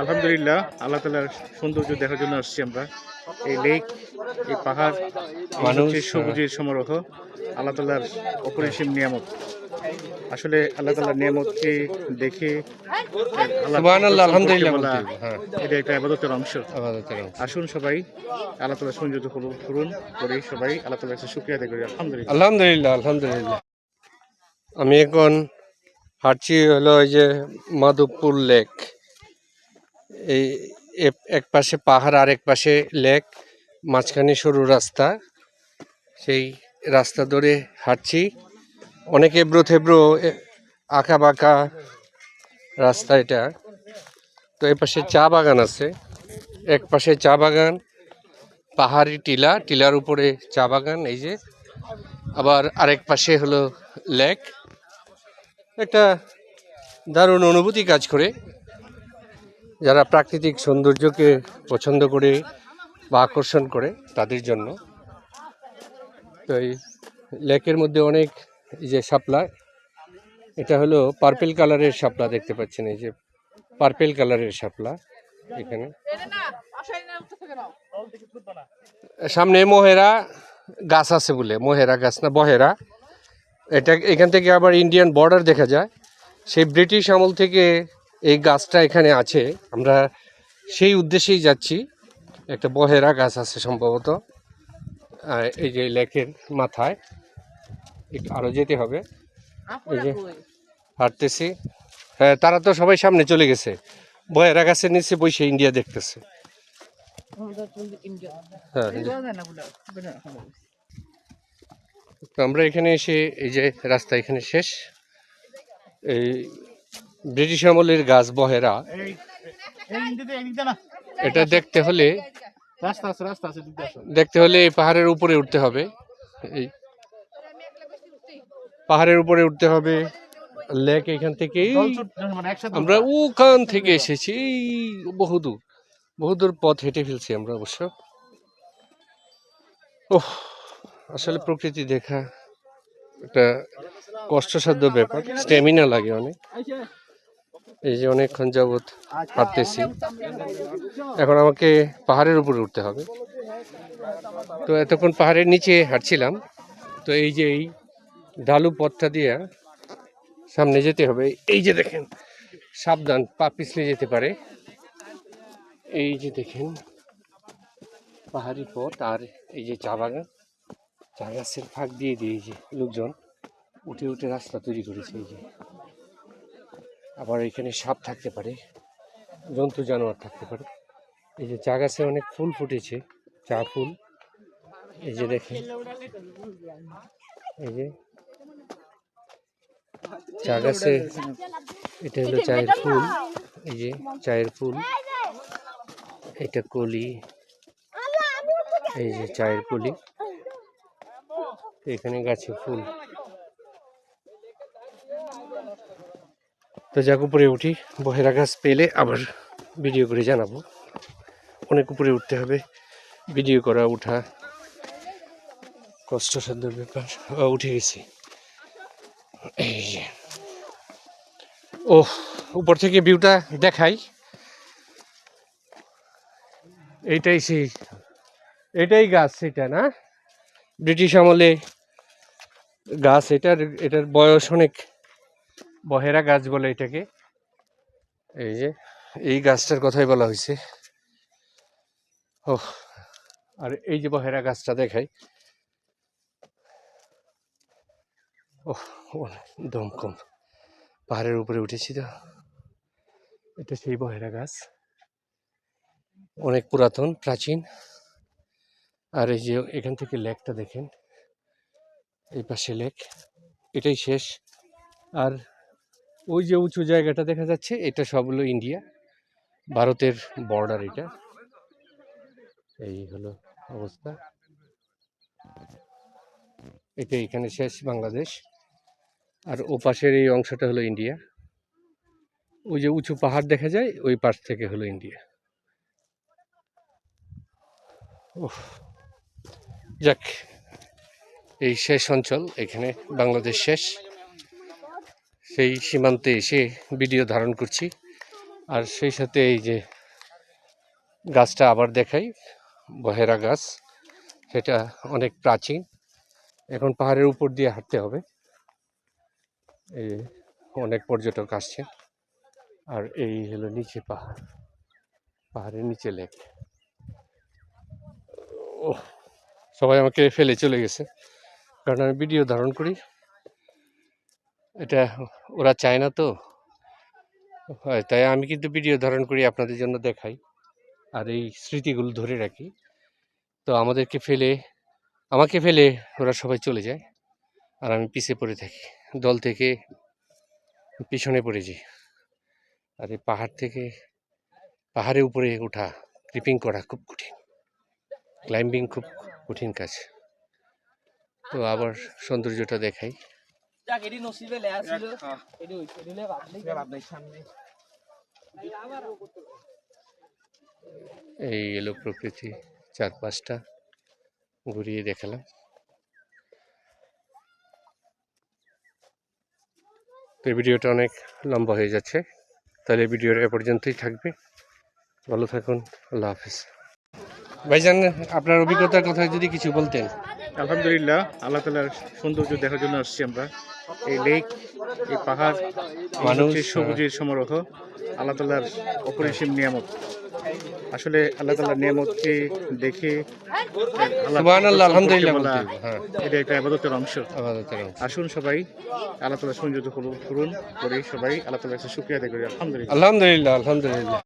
আলহামদুলিল্লাহ আল্লাহ তালার সৌন্দর্য দেখার জন্য আসছি আমরা। এই লেক এই পাহাড় এই মানুষ, হচ্ছে সবুজের সমারোহ আল্লাহ তালার অপরিসীম নিয়ামত। আসলে আল্লাহ তালার নিয়ামতকে দেখে আলহামদুলিল্লাহ হ্যাঁ। এটা একটা আবাদতের অংশ। আসুন সবাই আল্লাহ তালার সৌন্দর্য করুন করুন করে সবাই আল্লাহ তালার কাছে শুক্রিয়া আদায় করি আলহামদুলিল্লাহ। আলহামদুলিল্লাহ আলহামদুলিল্লাহ। আমি এখন হাঁটছি হলো ওই যে মাধবপুর লেক এই এ- এক পাশে পাহাড় আর এক পাশে লেক, মাঝখানে সরু রাস্তা। সেই রাস্তা ধরে হাঁটছি। অনেক এবড়ো থেবড়ো এ- আঁকা বাঁকা রাস্তা এটা। তো এই পাশে চা বাগান আছে। এক পাশে চা বাগান, পাহাড়ি টিলা, টিলার উপরে চা বাগান, এই যে। আবার আরেক পাশে হলো লেক। একটা দারুণ অনুভূতি কাজ করে। যারা প্রাকৃতিক সৌন্দর্যকে পছন্দ করে বা আকর্ষণ করে তাদের জন্য। তো এই লেকের মধ্যে অনেক এই যে শাপলা, এটা হলো পার্পেল কালারের শাপলা দেখতে পাচ্ছেন, এই যে পার্পেল কালারের শাপলা এখানে। সামনে মোহেরা গাছ আছে বলে, মোহেরা গাছ না, বহেরা। এটা এখান থেকে আবার ইন্ডিয়ান বর্ডার দেখা যায়। সেই ব্রিটিশ আমল থেকে এই গাছটা এখানে আছে। আমরা সেই উদ্দেশ্যেই যাচ্ছি। একটা বহেরা গাছ আছে সম্ভবত। এই যে লেকের মাথায়। একটু আরও যেতে হবে। এই যে হাঁটতেছি। হ্যাঁ তারা তো সবাই সামনে চলে গেছে। বহেরা গাছের নিচে বসে ইন্ডিয়া দেখতেছে। হ্যাঁ তো আমরা এখানে এসে এই যে রাস্তা এখানে শেষ। এই ব্রিটিশ আমলের গাছ বহেরা। এটা দেখতে হলে দেখতে হলে এই পাহাড়ের উপরে উঠতে হবে। এই পাহাড়ের উপরে উঠতে হবে। লেক এখান থেকে মানে আমরা ওখান থেকে এসেছি। এই বহুদূর বহুদূর পথ হেঁটে ফেলছি আমরা অবশ্য। ওহ আসলে প্রকৃতি দেখা একটা কষ্টসাধ্য ব্যাপার। স্ট্যামিনা লাগে অনেক। এই যে অনেকক্ষণ যাবৎ হাঁটতেছি। এখন আমাকে পাহাড়ের উপরে উঠতে হবে। তো এতক্ষণ পাহাড়ের নিচে হাঁটছিলাম। তো এই যে এই ঢালু পথটা দিয়ে সামনে যেতে হবে। এই যে দেখেন সাবধান পা পিছলে যেতে পারে। এই যে দেখেন পাহাড়ি পথ আর এই যে চা বাগান। চা গাছের ফাঁক দিয়ে দিয়ে যে লোকজন উঠে উঠে রাস্তা তৈরি করেছে এই যে। আবার এখানে সাপ থাকতে পারে, জন্তু জানোয়ার থাকতে পারে। এই যে চা গাছে অনেক ফুল ফুটেছে, চা ফুল। এই যে দেখেন, এই যে চা গাছে এটা হলো চায়ের ফুল, এই যে চায়ের ফুল। এটা কলি, এই যে চায়ের কলি। এখানে গাছে ফুল। তো যাক, উপরে উঠি, বহেরা গাছ পেলে আবার ভিডিও করে জানাব। অনেক উপরে উঠতে হবে ভিডিও করা ওঠা কষ্টসাধ্য ব্যাপার। উঠে গেছি। এই ও উপর থেকে ভিউটা দেখাই। এইটাই সেই এটাই গাছ সেটা না? ব্রিটিশ আমলে গাছ এটার এটার বয়স অনেক বহেরা গাছ বলে এটাকে। এই যে এই গাছটার কথাই বলা হয়েছে। ও আর এই যে বহেরা গাছটা দেখাই। ও দম কম পাহাড়ের উপরে উঠেছি তো। এটা সেই বহেরা গাছ। অনেক পুরাতন প্রাচীন। আর এই যে এখান থেকে লেকটা দেখেন। এই পাশে লেক। এটাই শেষ। আর ওই যে উঁচু জায়গাটা দেখা যাচ্ছে, এটা সব হলো ইন্ডিয়া, ভারতের বর্ডার এটা। এই হলো অবস্থা। এটা এখানে শেষ বাংলাদেশ। আর ও পাশের এই অংশটা হলো ইন্ডিয়া। ওই যে উঁচু পাহাড় দেখা যায়, ওই পাশ থেকে হলো ইন্ডিয়া। ওহ যাক, এই শেষ অঞ্চল, এখানে বাংলাদেশ শেষ। সেই সীমান্তে এসে ভিডিও ধারণ করছি। আর সেই সাথে এই যে গাছটা আবার দেখাই, বহেরা গাছ, সেটা অনেক প্রাচীন। এখন পাহাড়ের উপর দিয়ে হাঁটতে হবে। এই অনেক পর্যটক আসছে আর এই হলো নিচে পাহাড়, পাহাড়ের নিচে লেক। ও সবাই আমাকে ফেলে চলে গেছে। কারণ আমি ভিডিও ধারণ করি এটা ওরা চায় না তো। হয়, তাই আমি কিন্তু ভিডিও ধারণ করি আপনাদের জন্য দেখাই। আর এই স্মৃতিগুলো ধরে রাখি। তো আমাদেরকে ফেলে, আমাকে ফেলে ওরা সবাই চলে যায়। আর আমি পিছিয়ে পড়ে থাকি। দল থেকে পিছনে পড়ে যাই। আর এই পাহাড় থেকে পাহাড়ের উপরে ওঠা ক্রিপিং করা খুব কঠিন। ক্লাইম্বিং খুব কঠিন কাজ। তো আবার সৌন্দর্যটা দেখাই। যাক এটি নসিবে লেয়া ছিল। এটি হইছে এটি লে বাদ নেই। এই এলো প্রকৃতি চার পাঁচটা ঘুরিয়ে দেখালাম। তো এই ভিডিওটা অনেক লম্বা হয়ে যাচ্ছে তাহলে ভিডিওটা এ পর্যন্তই থাকবে। ভালো থাকুন আল্লাহ হাফিজ। ভাইজান আপনার অভিজ্ঞতার কথা যদি কিছু বলতেন। আলহামদুলিল্লাহ আল্লাহ তালার সৌন্দর্য দেখার জন্য আসছি আমরা। এই লেক এই পাহাড় মানুষ, সবুজের সমারোহ আল্লাহ তালার অপরিসীম নিয়ামত। আসলে আল্লাহ তালার নিয়ামতকে দেখে আলহামদুলিল্লাহ হ্যাঁ। এটা একটা আবাদতের অংশ। আবাদতের অংশ। আসুন সবাই আল্লাহ তালা সৌন্দর্য করুন করে সবাই আল্লাহ তালার কাছে শুক্রিয়া আদায় করি। আলহামদুলিল্লাহ। আলহামদুলিল্লাহ আলহামদুলিল্লাহ।